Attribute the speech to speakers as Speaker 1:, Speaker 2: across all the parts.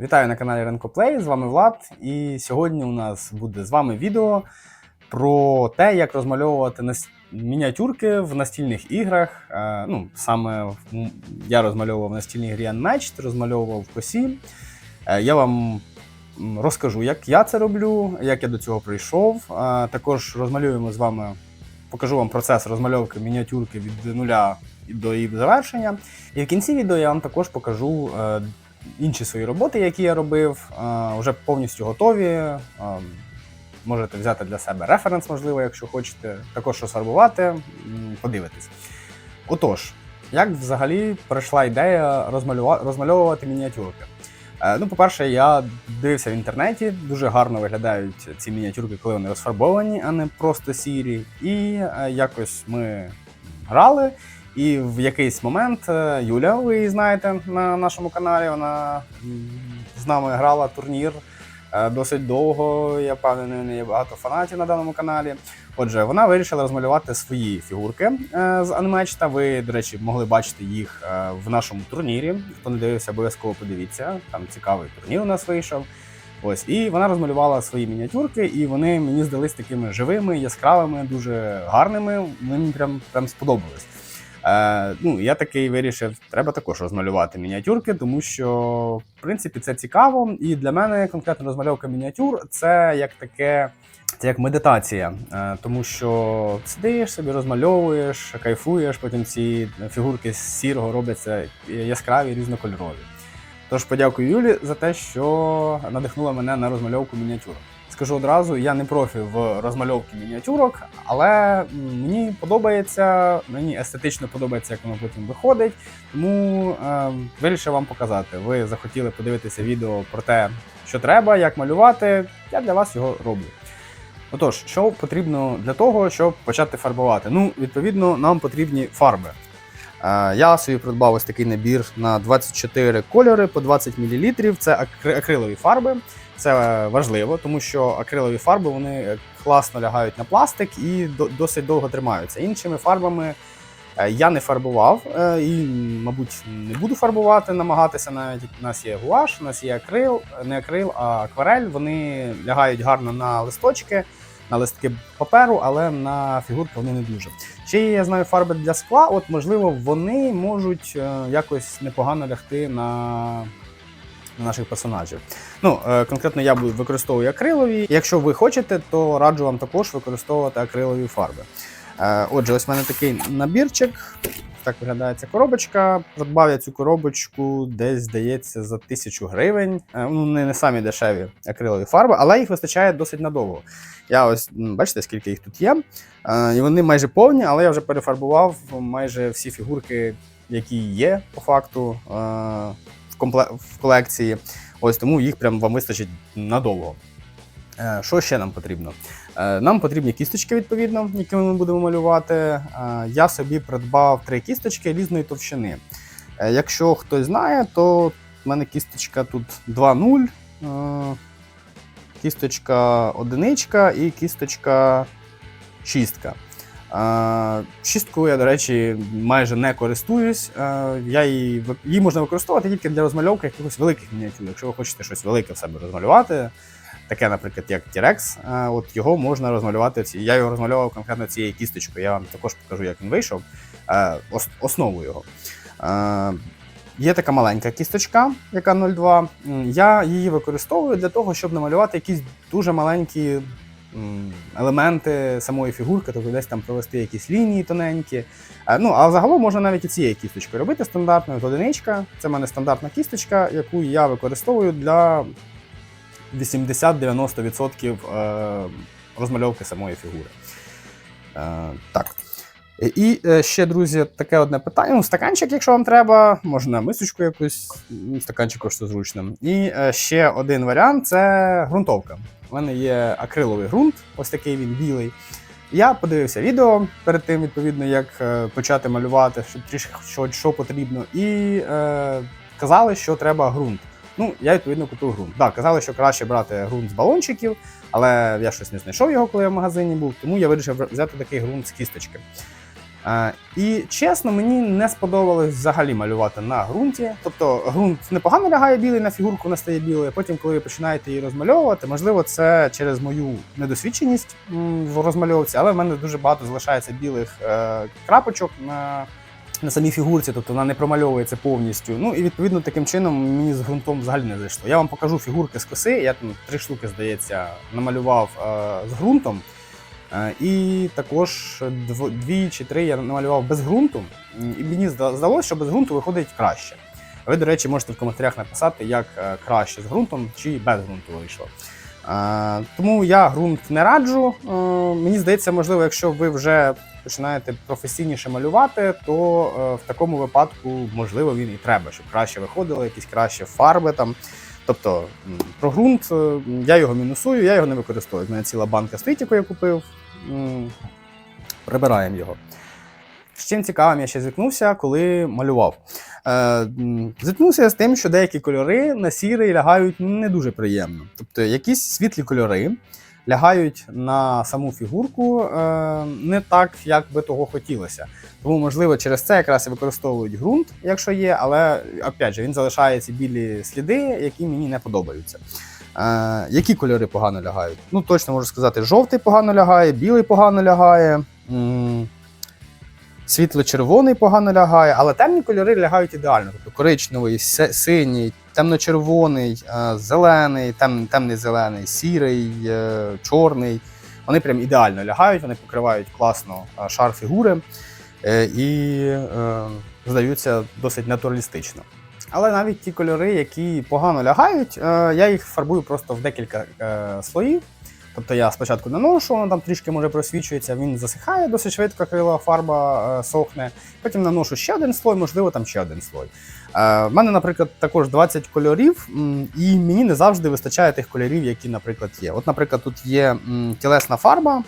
Speaker 1: Вітаю на каналі Ренкоплей, з вами Влад. І сьогодні у нас буде з вами відео про те, як розмальовувати мініатюрки в настільних іграх. Е, ну, саме я розмальовував в настільній грі Unmatched, розмальовував в косі. Е, я вам розкажу, як я це роблю, як я до цього прийшов. Е, також розмалюємо з вами, покажу вам процес розмальовки мініатюрки від нуля до її завершення. І в кінці відео я вам також покажу інші свої роботи, які я робив, вже повністю готові. Можете взяти для себе референс, можливо, якщо хочете, також розфарбувати, подивитись. Отож, як взагалі прийшла ідея розмальовувати мініатюрки? Е, Ну, по-перше, я дивився в інтернеті, дуже гарно виглядають ці мініатюрки, коли вони розфарбовані, а не просто сірі. І е, якось ми грали. І в якийсь момент е, Юля, ви її знаєте на нашому каналі, вона з нами грала турнір е, досить довго. Я впевнений, у неї є багато фанатів на даному каналі. Отже, вона вирішила розмалювати свої фігурки е, з Unmatched. Ви, до речі, могли бачити їх в нашому турнірі. Хто не дивився, обов'язково подивіться. Там цікавий турнір у нас вийшов. Ось, і вона розмалювала свої мініатюрки, і вони мені здались такими живими, яскравими, дуже гарними. Вони мені прям, прям сподобались. Е, ну, я такий вирішив, треба також розмалювати мініатюрки, тому що, в принципі, це цікаво. І для мене конкретно розмальовка мініатюр це як таке. Це як медитація, е, тому що сидиш собі, розмальовуєш, кайфуєш, потім ці фігурки з сірого робляться яскраві, різнокольорові. Тож подякую Юлі за те, що надихнула мене на розмальовку мініатюрок. Скажу одразу, я не профі в розмальовці мініатюрок, але мені подобається, мені естетично подобається, як воно потім виходить. Тому е, вирішив вам показати. Ви захотіли подивитися відео про те, що треба, як малювати. Я для вас його роблю. Отож, що потрібно для того, щоб почати фарбувати? Ну, відповідно, нам потрібні фарби. Е, Я собі придбав ось такий набір на 24 кольори по 20 мл. Це акри- акрилові фарби. Це важливо, тому що акрилові фарби вони класно лягають на пластик і до- досить довго тримаються. Іншими фарбами е, я не фарбував е, і, мабуть, не буду фарбувати, намагатися навіть. У нас є гуаш, у нас є акрил, не акрил, а акварель. Вони лягають гарно на листочки, на листки паперу, але на фігурки вони не дуже. Ще є, я знаю фарби для скла. От, можливо, вони можуть е, якось непогано лягти на. На Наших персонажів. Ну, е, конкретно я використовую акрилові. Якщо ви хочете, то раджу вам також використовувати акрилові фарби. Е, Отже, ось в мене такий набірчик. Так виглядає ця коробочка. Придбав я цю коробочку десь, здається, за тисячу гривень. Е, Ну, вони не самі дешеві акрилові фарби, але їх вистачає досить надовго. Я ось бачите, скільки їх тут є. І вони майже повні, але я вже перефарбував майже всі фігурки, які є по факту в, колекції. Ось тому їх прям вам вистачить надовго. Е, Що ще нам потрібно? Е, Нам потрібні кісточки, відповідно, якими ми будемо малювати. Е, Я собі придбав три кісточки різної товщини. Якщо хтось знає, то в мене кісточка тут 2.0, е, кісточка одиничка і кісточка шістка. Шісткою я, до речі, майже не користуюсь. Я її, її можна використовувати тільки для розмальовки якихось великих мініатюр. Якщо ви хочете щось велике в себе розмалювати, таке, наприклад, як T-Rex, от його можна розмалювати. Я його розмальовував конкретно цією кісточкою. Я вам також покажу, як він вийшов. Основу його. Є така маленька кісточка, яка 0,2. М, Я її використовую для того, щоб намалювати якісь дуже маленькі елементи самої фігурки, тобто десь там провести якісь лінії тоненькі. Ну, а загалом можна навіть і цією кісточкою робити стандартною от одиничка. Це в мене стандартна кісточка, яку я використовую для 80-90% е, розмальовки самої фігури. Е, Так. І е, ще, друзі, таке одне питання. Ну, стаканчик, якщо вам треба, можна мисочку якусь, стаканчик коштує зручно. І ще один варіант це ґрунтовка. У мене є акриловий ґрунт, ось такий він білий. Я подивився відео перед тим, відповідно, як е, почати малювати, що трішки що, що потрібно, і е, казали, що треба ґрунт. Ну, я відповідно купив ґрунт. Так, казали, що краще брати ґрунт з балончиків, але я щось не знайшов його, коли я в магазині був, тому я вирішив взяти такий ґрунт з кісточки. І чесно, мені не сподобалось взагалі малювати на ґрунті. Тобто ґрунт непогано лягає білий на фігурку, вона стає білою. Потім, коли ви починаєте її розмальовувати, можливо, це через мою недосвідченість в розмальовці, але в мене дуже багато залишається білих е, крапочок на, на самій фігурці, тобто вона не промальовується повністю. Ну і відповідно таким чином мені з ґрунтом взагалі не зайшло. Я вам покажу фігурки з коси. Я там три штуки, здається, намалював е, з ґрунтом. Е, І також дві чи три я намалював без ґрунту. І мені зда- здалося, що без ґрунту виходить краще. Ви, до речі, можете в коментарях написати, як е, краще з ґрунтом чи без ґрунту вийшло. Е, Тому я ґрунт не раджу. Мені здається, можливо, якщо ви вже починаєте професійніше малювати, то в такому випадку, можливо, він і треба, щоб краще виходило, якісь кращі фарби там. Тобто про ґрунт я його мінусую, я його не використовую. У мене ціла банка стоїть, яку я купив. Прибираємо його. З чим цікавим я ще зіткнувся, коли малював. Е, зіткнувся я з тим, що деякі кольори на сірий лягають не дуже приємно. Тобто якісь світлі кольори лягають на саму фігурку е, не так, як би того хотілося. Тому, можливо, через це якраз і використовують ґрунт, якщо є, але опять же, він залишає ці білі сліди, які мені не подобаються. Е, які кольори погано лягають? Ну, точно можу сказати, жовтий погано лягає, білий погано лягає. Світло-червоний погано лягає, але темні кольори лягають ідеально. Тобто коричневий, синій, темно-червоний, е, зелений, тем, темний зелений, сірий, е, чорний. Вони прям ідеально лягають, вони покривають класно е, шар фігури е, і е, здаються досить натуралістично. Але навіть ті кольори, які погано лягають, е, я їх фарбую просто в декілька е, слоїв. Тобто я спочатку наношу, воно там трішки може просвічується, він засихає досить швидко, акрилова фарба е, сохне. Потім наношу ще один слой, можливо, там ще один слой. В мене, наприклад, також 20 кольорів, і мені не завжди вистачає тих кольорів, які, наприклад, є. От, наприклад, тут є тілесна фарба.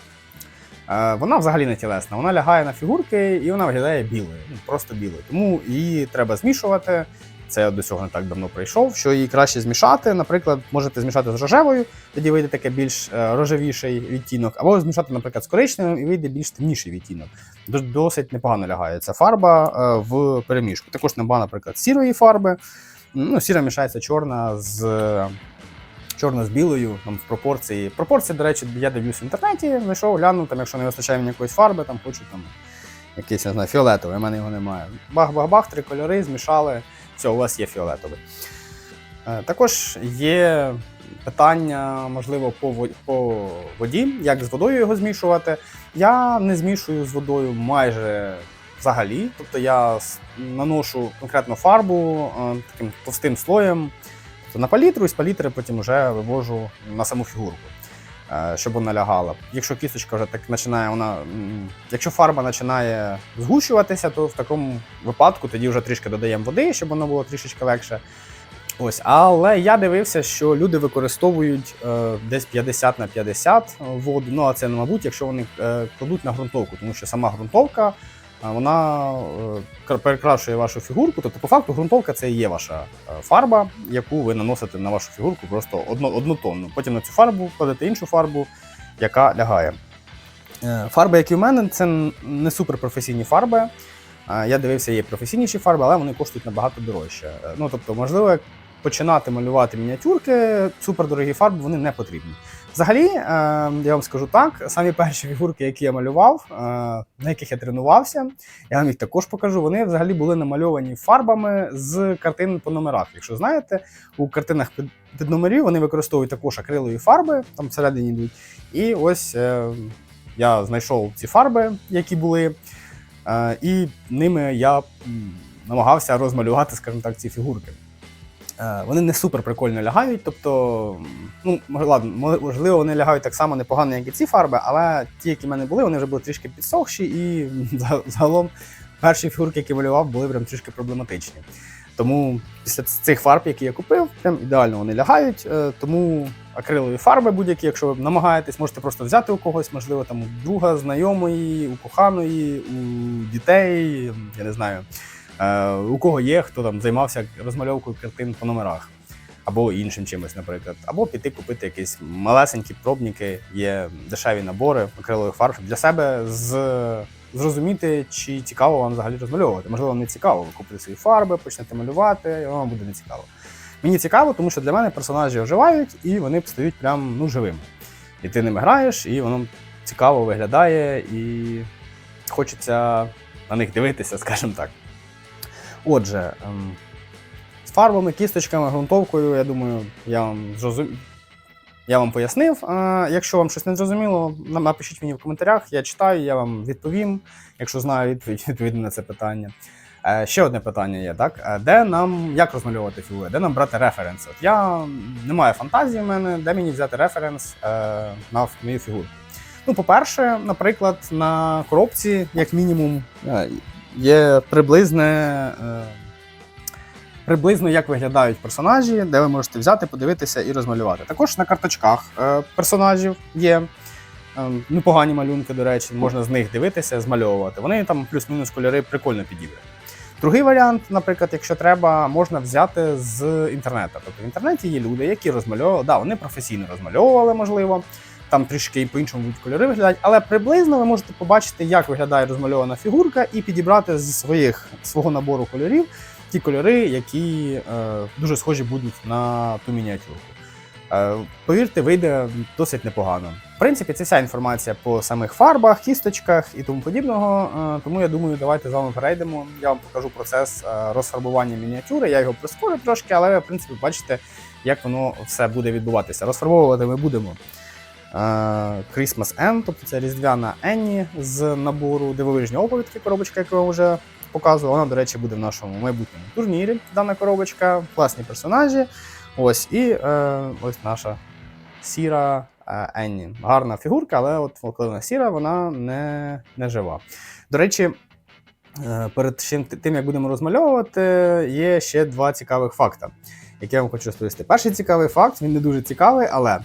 Speaker 1: Вона взагалі не тілесна, вона лягає на фігурки і вона виглядає білою, ну, просто білою. Тому її треба змішувати. Це до цього не так давно прийшов. Що її краще змішати. Наприклад, можете змішати з рожевою, тоді вийде таке більш е, рожевіший відтінок, або змішати, наприклад, з коричневим і вийде більш темніший відтінок. Досить непогано лягає ця фарба е, в перемішку. Також нема, наприклад, сірої фарби. Ну, сіра мішається чорна з. Чорно з білою, там в пропорції. Пропорції, до речі, я дивлюсь в інтернеті, знайшов, глянув, там, якщо не вистачає мені якоїсь фарби, там хочу там якийсь, не знаю, фіолетовий, у мене його немає. Бах-бах-бах, три кольори, змішали, все, у вас є фіолетовий. Е, Також є питання, можливо, по воді, як з водою його змішувати. Я не змішую з водою майже взагалі. Тобто я наношу конкретно фарбу е, таким товстим слоєм тобто на палітру, і з палітри потім вже вивожу на саму фігурку. Е, Щоб вона лягала. Якщо кісточка вже так починає, вона. Якщо фарба починає згущуватися, то в такому випадку тоді вже трішки додаємо води, щоб воно було трішечки легше. Ось, але я дивився, що люди використовують е, десь 50 на 50 воду. Ну а це, мабуть, якщо вони е, кладуть на ґрунтовку, тому що сама ґрунтовка вона е, перекрашує вашу фігурку. Тобто, по факту, ґрунтовка це і є ваша е, фарба, яку ви наносите на вашу фігурку просто одно, однотонну. Потім на цю фарбу кладете іншу фарбу, яка лягає. Е, Фарби, які в мене, це не суперпрофесійні фарби. Я дивився, є професійніші фарби, але вони коштують набагато дорожче. Ну, тобто, можливо, починати малювати мініатюрки, супердорогі фарби вони не потрібні. Взагалі, е, я вам скажу так: самі перші фігурки, які я малював, е, на яких я тренувався, я вам їх також покажу. Вони взагалі були намальовані фарбами з картин по номерах. Якщо знаєте, у картинах під, номерів вони використовують також акрилові фарби, там всередині йдуть. І ось е, я знайшов ці фарби, які були, і ними я намагався розмалювати, скажімо так, ці фігурки. Е, Вони не супер прикольно лягають, тобто, ну, ладно, мо- можливо, вони лягають так само непогано, як і ці фарби, але ті, які в мене були, вони вже були трішки підсохші, і за- загалом перші фігурки, які малював, були прям трішки проблематичні. Тому після цих фарб, які я купив, прям ідеально вони лягають. е, Тому акрилові фарби будь-які, якщо ви намагаєтесь, можете просто взяти у когось, можливо, там у друга, знайомої, у коханої, у дітей, я не знаю, у кого є, хто там займався розмальовкою картин по номерах. Або іншим чимось, наприклад, або піти купити якісь малесенькі пробники, є дешеві набори акрилових фарб для себе з зрозуміти, чи цікаво вам взагалі розмальовувати. Можливо, вам не цікаво, ви купите свої фарби, почнете малювати, і вам буде не цікаво. Мені цікаво, тому що для мене персонажі оживають і вони стають прям ну, живими. І ти ними граєш, і воно цікаво виглядає, і хочеться на них дивитися, скажімо так. Отже, ем, з фарбами, кісточками, ґрунтовкою, я думаю, я вам зрозум... я вам пояснив. А якщо вам щось не зрозуміло, напишіть мені в коментарях, я читаю, я вам відповім, якщо знаю відповідь відповідно на це питання. Е, Ще одне питання є, так? Е, Де нам як розмальовувати фігури, де нам брати референс? От я не маю фантазії в мене, де мені взяти референс е, на мою фігуру. Ну, по-перше, наприклад, на коробці, як мінімум, е, є приблизне. е, Приблизно як виглядають персонажі, де ви можете взяти, подивитися і розмалювати. Також на карточках е, персонажів є е, непогані малюнки, до речі, можна з них дивитися, змальовувати. Вони там плюс-мінус кольори прикольно підібрані. Другий варіант, наприклад, якщо треба, можна взяти з інтернету. Тобто в інтернеті є люди, які розмальовували, да, вони професійно розмальовували, можливо, там трішки і по-іншому будуть кольори виглядають, але приблизно ви можете побачити, як виглядає розмальована фігурка, і підібрати з своїх свого набору кольорів ті кольори, які е, дуже схожі будуть на ту мініатюрку. Е, повірте, вийде досить непогано. В принципі, це вся інформація по самих фарбах, кісточках і тому подібного. Е, тому я думаю, давайте з вами перейдемо. Я вам покажу процес е, розфарбування мініатюри. Я його прискорю трошки, але в принципі, бачите, як воно все буде відбуватися. Розфарбовувати ми будемо. Е, Christmas N, тобто це різдвяна Енні з набору дивовижні оповідки, коробочка, яку я вже показував. Вона, до речі, буде в нашому майбутньому турнірі. Дана коробочка, класні персонажі. Ось і е, ось наша сіра е, Енні. Гарна фігурка, але от коли вона сіра, вона не, не жива. До речі, е, перед чим- тим, як будемо розмальовувати, є ще два цікавих факти, які я вам хочу розповісти. Перший цікавий факт, він не дуже цікавий, але.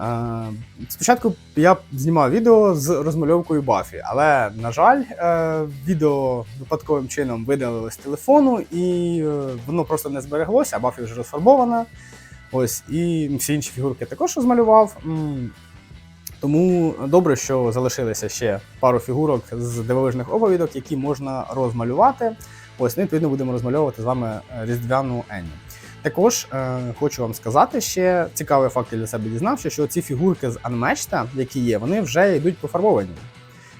Speaker 1: Е, Спочатку я знімав відео з розмальовкою Бафі, але, на жаль, е, відео випадковим чином видалилось з телефону, і е, воно просто не збереглося, а Бафі вже розфарбована. Ось, і всі інші фігурки також розмалював. Тому добре, що залишилися ще пару фігурок з дивовижних оповідок, які можна розмалювати. Ось, ну, відповідно, будемо розмальовувати з вами різдвяну Енні. Також е, хочу вам сказати ще цікавий факт для себе дізнався, що ці фігурки з Unmatched, які є, вони вже йдуть пофарбовані.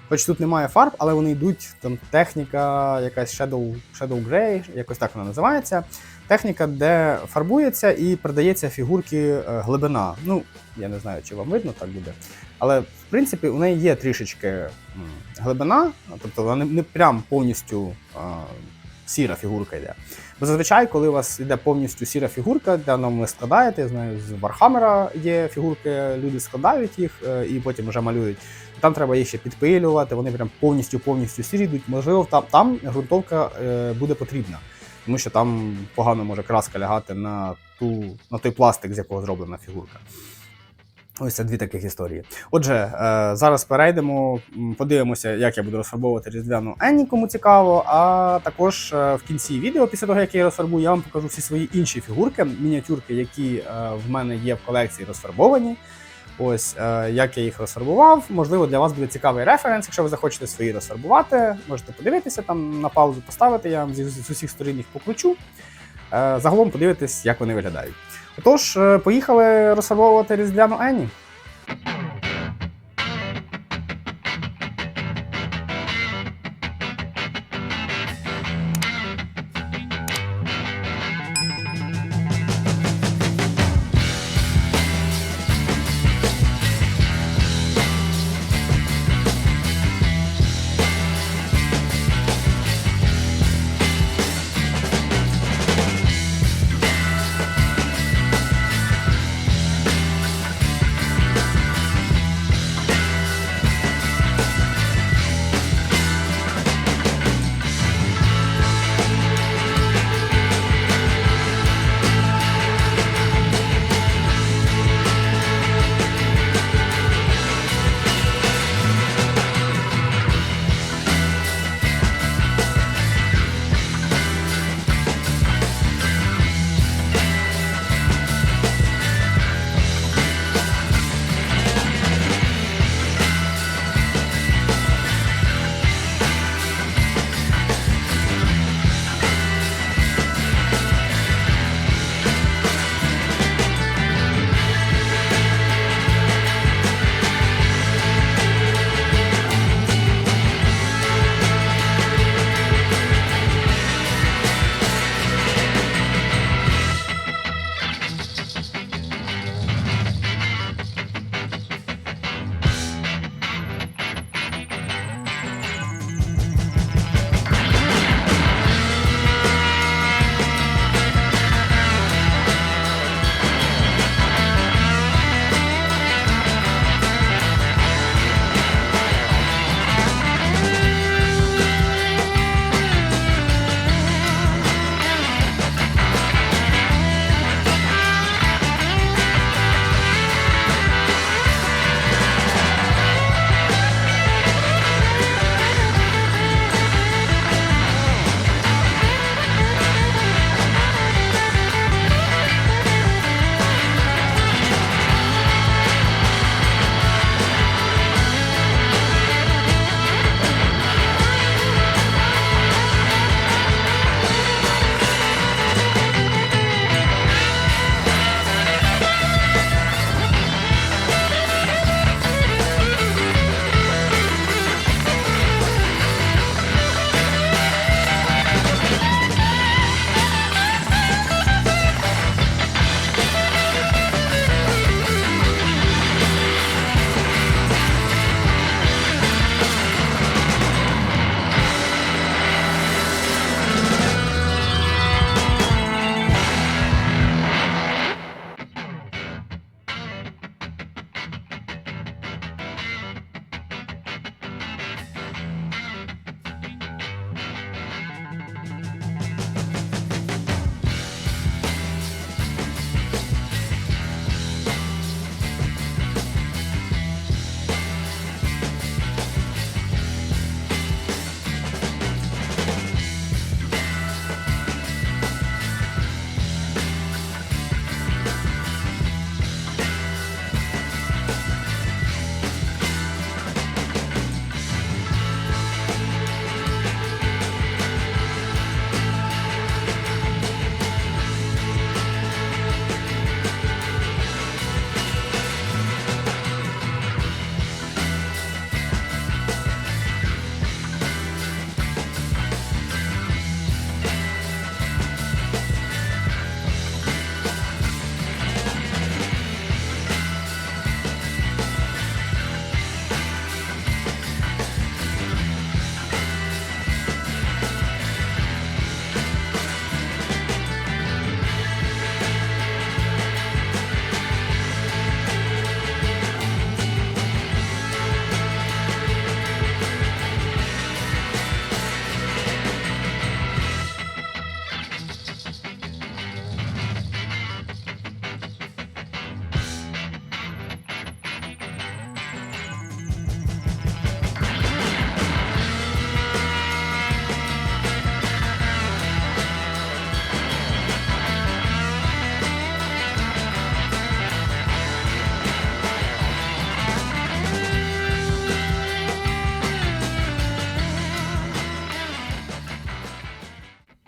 Speaker 1: Хоч тут немає фарб, але вони йдуть там техніка, якась Shadow, Shadow Grey, якось так вона називається. Техніка, де фарбується і придається фігурки е, глибина. Ну, я не знаю, чи вам видно так буде. Але в принципі у неї є трішечки глибина, тобто вона не, прям повністю сіра фігурка йде. Бо зазвичай, коли у вас йде повністю сіра фігурка, де воно ви складаєте, я знаю, з Вархаммера є фігурки, люди складають їх е, і потім вже малюють. Там треба їх ще підпилювати, вони прям повністю повністю сірі йдуть. Можливо, там, там ґрунтовка е, буде потрібна, тому що там погано може краска лягати на, ту, на той пластик, з якого зроблена фігурка. Ось це дві таких історії. Отже, е, зараз перейдемо, подивимося, як я буду розфарбовувати різдвяну Енні, кому цікаво. А також е, в кінці відео, після того, як я її розфарбую, я вам покажу всі свої інші фігурки, мініатюрки, які е, в мене є в колекції розфарбовані. Ось як я їх розфарбував. Можливо, для вас буде цікавий референс. Якщо ви захочете свої розфарбувати, можете подивитися там на паузу поставити. Я вам з усіх сторін їх покручу. Е, загалом подивитись, як вони виглядають. Отож, е, поїхали розфарбовувати різдвяну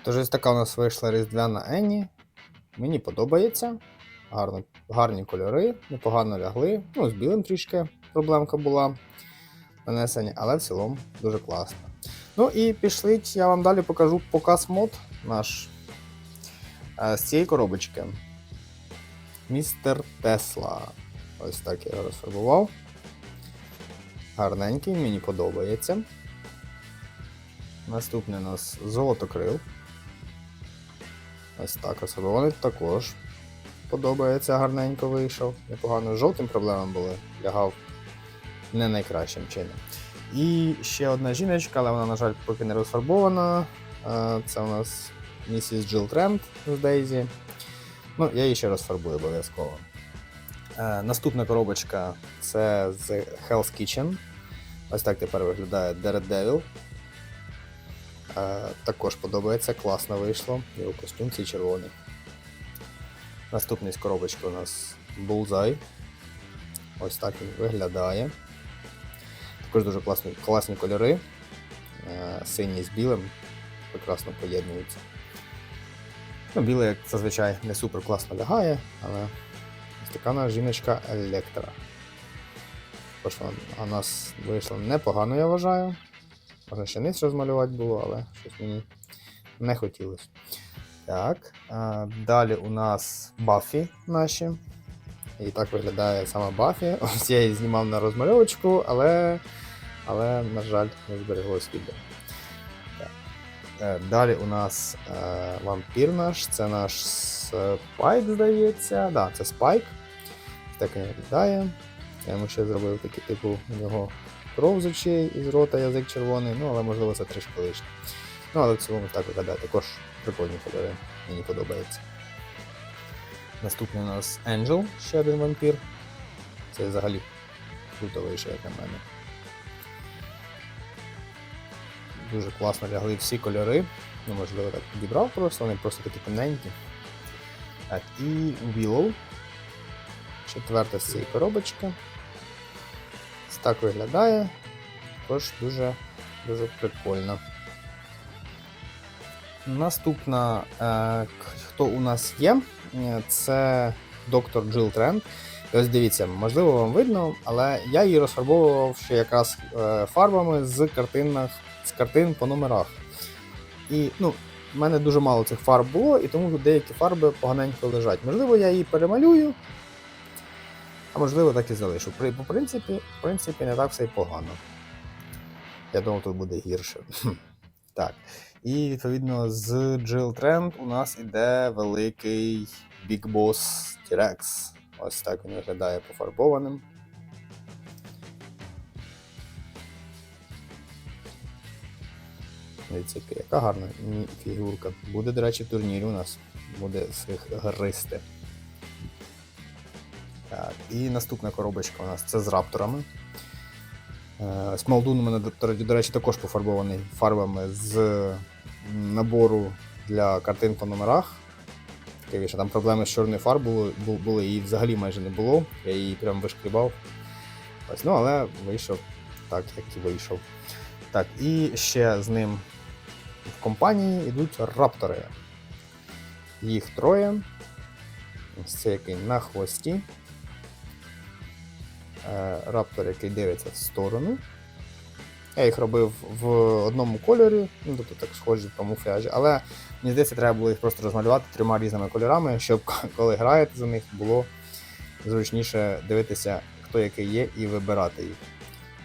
Speaker 1: Енні. ось така у нас вийшла різдвяна Енні. Мені подобається. Гарно, гарні кольори, непогано лягли. Ну, з білим трішки проблемка була нанесення, але в цілому дуже класно. Ну і пішли, я вам далі покажу показ мод наш е, з цієї коробочки. Містер Тесла. Ось так я його розфарбував. Гарненький, мені подобається. Наступний у нас золотокрил. Ось так розфарбований також. Подобається, гарненько вийшов. Непогано з жовтим проблемам були. Лягав не найкращим чином. І ще одна жіночка, але вона, на жаль, поки не розфарбована. Е, Це у нас місіс Джилл Трент з Дейзі. Ну, я її ще розфарбую обов'язково. Е, Наступна коробочка це з Hell's Kitchen. Ось так тепер виглядає Daredevil. Також подобається, класно вийшло. Його костюм цей червоний. Наступний з коробочки у нас Bullseye. Ось так він виглядає. Також дуже класні, класні кольори. Е, Синій з білим. Прекрасно поєднуються. Ну, білий, як зазвичай, не супер класно лягає, але ось така нас жіночка Електра. Також вона у нас вийшло непогано, я вважаю. Можна ще низ розмалювати було, але щось мені не хотілося. Так. А, далі у нас Баффі наші. І так виглядає сама Баффі. Ось я її знімав на розмальовочку, але, але на жаль, не збереглось відео. Е, Далі у нас е, вампір наш, це наш спайк, здається. Да, це спайк. Так він виглядає. Я йому ще зробив такий типу нього кров з очей і рота, язик червоний, ну але можливо це трішки лишнє. Ну, але в цілому так виглядає. Також прикольні кольори, мені подобається. Наступний у нас Angel, ще один вампір. Це взагалі круто вийшов, як на мене. Дуже класно лягли всі кольори. Ну, можливо, так підібрав просто, вони просто такі темненькі. Так, і Willow. Четверта з цієї коробочки. Так виглядає. Також дуже, дуже прикольно. Наступна, е, хто у нас є, е, це доктор Джилл Тренд. Ось дивіться, можливо, вам видно, але я її розфарбовував ще якраз е, фарбами з картинах, з картин по номерах. І ну, в мене дуже мало цих фарб було, і тому деякі фарби поганенько лежать. Можливо, я її перемалюю, а можливо, так і залишу. При, по принципі, в принципі, не так все й погано. Я думав, тут буде гірше. так. І відповідно з Jill Trend у нас іде великий Big Boss T-Rex. Ось так він виглядає пофарбованим. Яка гарна фігурка. Буде, до речі, в турнірі у нас. Буде всіх гристи. І наступна коробочка у нас це з рапторами. Е, Смолдун у мене, до, речі, також пофарбований фарбами з набору для картин по номерах. Там проблеми з чорною фарбою були, її взагалі майже не було. Я її прям вишкрібав. Ось, ну, але вийшов так, як і вийшов. Так, і ще з ним в компанії йдуть раптори. Їх троє. Ось це який на хвості. Е, Раптор, який дивиться в сторону. Я їх робив в одному кольорі, ну тобто так схожі в камуфляжі, але мені здається, треба було їх просто розмалювати трьома різними кольорами, щоб коли граєте за них, було зручніше дивитися, хто який є, і вибирати їх.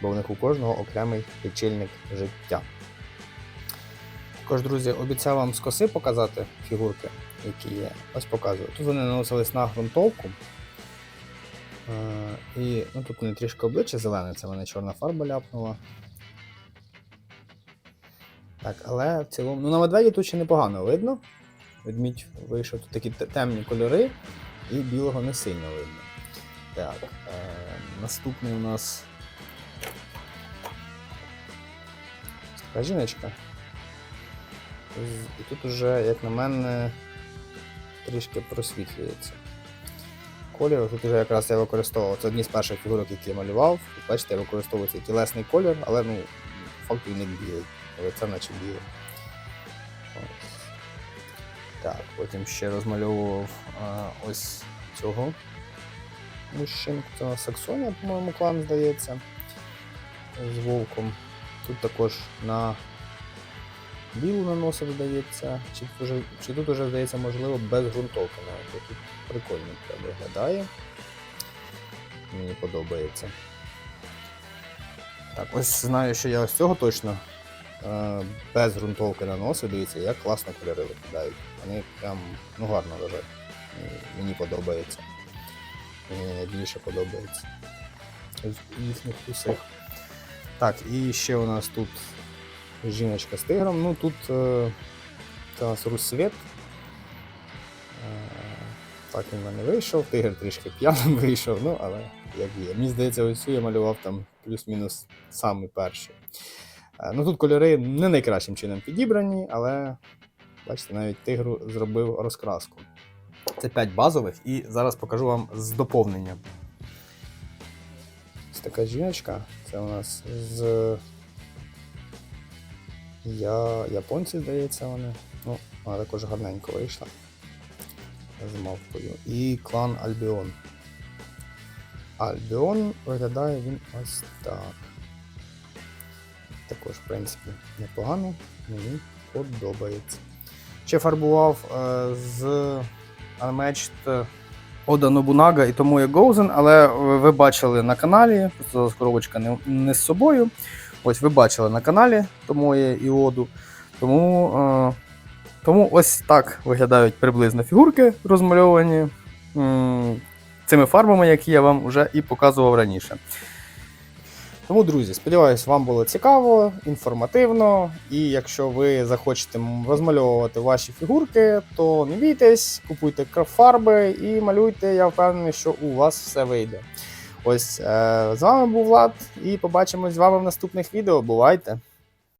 Speaker 1: Бо в них у кожного окремий лічильник життя. Також, друзі, обіцяв вам з коси показати фігурки, які є. Ось показую. Тут вони наносились на ґрунтовку. Е, і ну, тут не трішки обличчя зелене, це мене чорна фарба ляпнула. Так, але в цілому. Ну на медведі тут ще непогано видно. Ведмідь вийшов тут такі темні кольори, і білого не сильно видно. Так, е, наступний у нас. Така жіночка. І тут уже, як на мене, трішки просвітлюється. Колір, тут вже якраз я використовував. Це одні з перших фігурок, які я малював. Бачите, я використовую цей тілесний колір, але ну, факту не білий. Але це наче білий. Так, потім ще розмальовував а, ось цього мужчинку. Це Саксонія, по-моєму, клан здається. З вовком. Тут також на білу наносив, здається. Чи, уже, чи тут уже, здається, можливо, без ґрунтовки навіть. Тут прикольно виглядає. Мені подобається. Так, ось знаю, що я ось цього точно е, без ґрунтовки наносив. Дивіться, як класно кольори виглядають. Вони прям ну, гарно лежать. Мені подобається. Мені найбільше подобається. З їхніх усіх. Так, і ще у нас тут жіночка з тигром. Ну тут е, у нас Руссвіт. Е, так він в мене вийшов, тигр трішки п'яним вийшов, ну але як є. Мені здається, ось цю я малював там плюс-мінус самий перший. Е, Ну тут кольори не найкращим чином підібрані, але бачите, навіть тигру зробив розкраску. Це 5 базових, і зараз покажу вам з доповненням. Ось така жіночка. Це у нас з я... японці, здається, вони. Ну, вона також гарненько вийшла. З мавпою. І клан Альбіон. Альбіон виглядає він ось так. Також, в принципі, непогано. Мені подобається. Ще фарбував е, з Unmatched Ода Нобунага і тому є Гоузен, але е, ви бачили на каналі, просто коробочка не, не з собою. Ось ви бачили на каналі Томоє і Оду. Тому, е, тому ось так виглядають приблизно фігурки розмальовані цими фарбами, які я вам вже і показував раніше. Тому, друзі, сподіваюсь, вам було цікаво, інформативно. І якщо ви захочете розмальовувати ваші фігурки, то не бійтесь, купуйте фарби і малюйте. Я впевнений, що у вас все вийде. Ось е, з вами був Влад, і побачимось з вами в наступних відео. Бувайте!